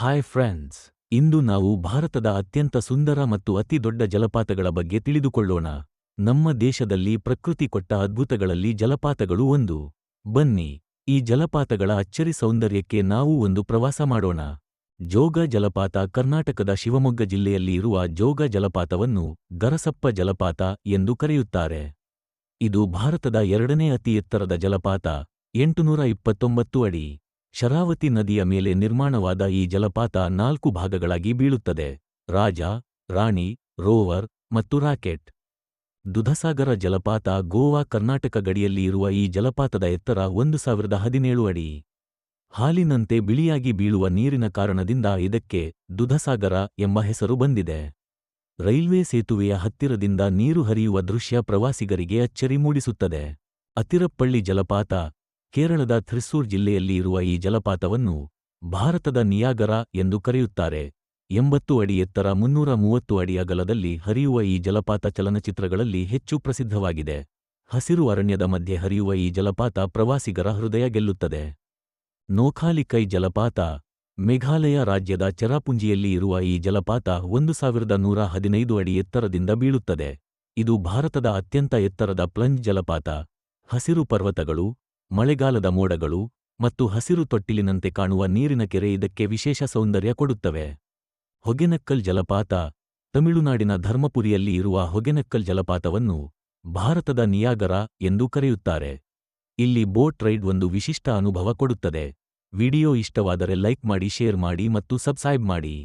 Hi friends ಇಂದು ನಾವು ಭಾರತದ ಅತ್ಯಂತ ಸುಂದರ ಮತ್ತು ಅತಿ ದೊಡ್ಡ ಜಲಪಾತಗಳ ಬಗ್ಗೆ ತಿಳಿದುಕೊಳ್ಳೋಣ. ನಮ್ಮ ದೇಶದಲ್ಲಿ ಪ್ರಕೃತಿ ಕೊಟ್ಟ ಅದ್ಭುತಗಳಲ್ಲಿ ಜಲಪಾತಗಳು ಒಂದು. ಬನ್ನಿ, ಈ ಜಲಪಾತಗಳ ಅಚ್ಚರಿ ಸೌಂದರ್ಯಕ್ಕೆ ನಾವು ಒಂದು ಪ್ರವಾಸ ಮಾಡೋಣ. ಜೋಗ ಜಲಪಾತ ಕರ್ನಾಟಕದ ಶಿವಮೊಗ್ಗ ಜಿಲ್ಲೆಯಲ್ಲಿ ಇರುವ ಜೋಗ ಜಲಪಾತವನ್ನು ಗರಸಪ್ಪ ಜಲಪಾತ ಎಂದು ಕರೆಯುತ್ತಾರೆ. ಇದು ಭಾರತದ ಎರಡನೇ ಅತಿ ಎತ್ತರದ ಜಲಪಾತ, ಎಂಟುನೂರ ಇಪ್ಪತ್ತೊಂಬತ್ತು ಅಡಿ. ಶರಾವತಿ ನದಿಯ ಮೇಲೆ ನಿರ್ಮಾಣವಾದ ಈ ಜಲಪಾತ ನಾಲ್ಕು ಭಾಗಗಳಾಗಿ ಬೀಳುತ್ತದೆ. ರಾಜ, ರಾಣಿ, ರೋವರ್ ಮತ್ತು ರಾಕೆಟ್. ದುಧಸಾಗರ ಜಲಪಾತ ಗೋವಾ ಕರ್ನಾಟಕ ಗಡಿಯಲ್ಲಿ ಇರುವ ಈ ಜಲಪಾತದ ಎತ್ತರ ಒಂದು ಸಾವಿರದ ಹದಿನೇಳು ಅಡಿ. ಹಾಲಿನಂತೆ ಬಿಳಿಯಾಗಿ ಬೀಳುವ ನೀರಿನ ಕಾರಣದಿಂದ ಇದಕ್ಕೆ ದುಧಸಾಗರ ಎಂಬ ಹೆಸರು ಬಂದಿದೆ. ರೈಲ್ವೆ ಸೇತುವೆಯ ಹತ್ತಿರದಿಂದ ನೀರು ಹರಿಯುವ ದೃಶ್ಯ ಪ್ರವಾಸಿಗರಿಗೆ ಅಚ್ಚರಿ ಮೂಡಿಸುತ್ತದೆ. ಅತಿರಪ್ಪಳ್ಳಿ ಜಲಪಾತ ಕೇರಳದ ಥ್ರಿಸ್ಸೂರ್ ಜಿಲ್ಲೆಯಲ್ಲಿ ಇರುವ ಈ ಜಲಪಾತವನ್ನು ಭಾರತದ ನಿಯಾಗರ ಎಂದು ಕರೆಯುತ್ತಾರೆ. ಎಂಬತ್ತು ಅಡಿ ಎತ್ತರ ಮುನ್ನೂರ ಮೂವತ್ತು ಅಡಿ ಅಗಲದಲ್ಲಿ ಹರಿಯುವ ಈ ಜಲಪಾತ ಚಲನಚಿತ್ರಗಳಲ್ಲಿ ಹೆಚ್ಚು ಪ್ರಸಿದ್ಧವಾಗಿದೆ. ಹಸಿರು ಅರಣ್ಯದ ಮಧ್ಯೆ ಹರಿಯುವ ಈ ಜಲಪಾತ ಪ್ರವಾಸಿಗರ ಹೃದಯ ಗೆಲ್ಲುತ್ತದೆ. ನೋಖಾಲಿಕೈ ಜಲಪಾತ, ಮೇಘಾಲಯ ರಾಜ್ಯದ ಚರಾಪುಂಜಿಯಲ್ಲಿ ಇರುವ ಈ ಜಲಪಾತ ಒಂದು ಸಾವಿರದ ನೂರ ಹದಿನೈದು ಅಡಿ ಎತ್ತರದಿಂದ ಬೀಳುತ್ತದೆ. ಇದು ಭಾರತದ ಅತ್ಯಂತ ಎತ್ತರದ ಪ್ಲಂಜ್ ಜಲಪಾತ. ಹಸಿರು ಪರ್ವತಗಳು ಮಳೆಗಾಲದ ಮೋಡಗಳು ಮತ್ತು ಹಸಿರು ತೊಟ್ಟಿಲಿನಂತೆ ಕಾಣುವ ನೀರಿನ ಕೆರೆ ಇದಕ್ಕೆ ವಿಶೇಷ ಸೌಂದರ್ಯ ಕೊಡುತ್ತವೆ. ಹೊಗೆನಕ್ಕಲ್ ಜಲಪಾತ ತಮಿಳುನಾಡಿನ ಧರ್ಮಪುರಿಯಲ್ಲಿ ಇರುವ ಹೊಗೆನಕ್ಕಲ್ ಜಲಪಾತವನ್ನು ಭಾರತದ ನಿಯಾಗರ ಎಂದು ಕರೆಯುತ್ತಾರೆ. ಇಲ್ಲಿ ಬೋಟ್ ರೈಡ್ ಒಂದು ವಿಶಿಷ್ಟ ಅನುಭವ ಕೊಡುತ್ತದೆ. ವಿಡಿಯೋ ಇಷ್ಟವಾದರೆ ಲೈಕ್ ಮಾಡಿ, ಶೇರ್ ಮಾಡಿ ಮತ್ತು ಸಬ್ಸ್ಕ್ರೈಬ್ ಮಾಡಿ.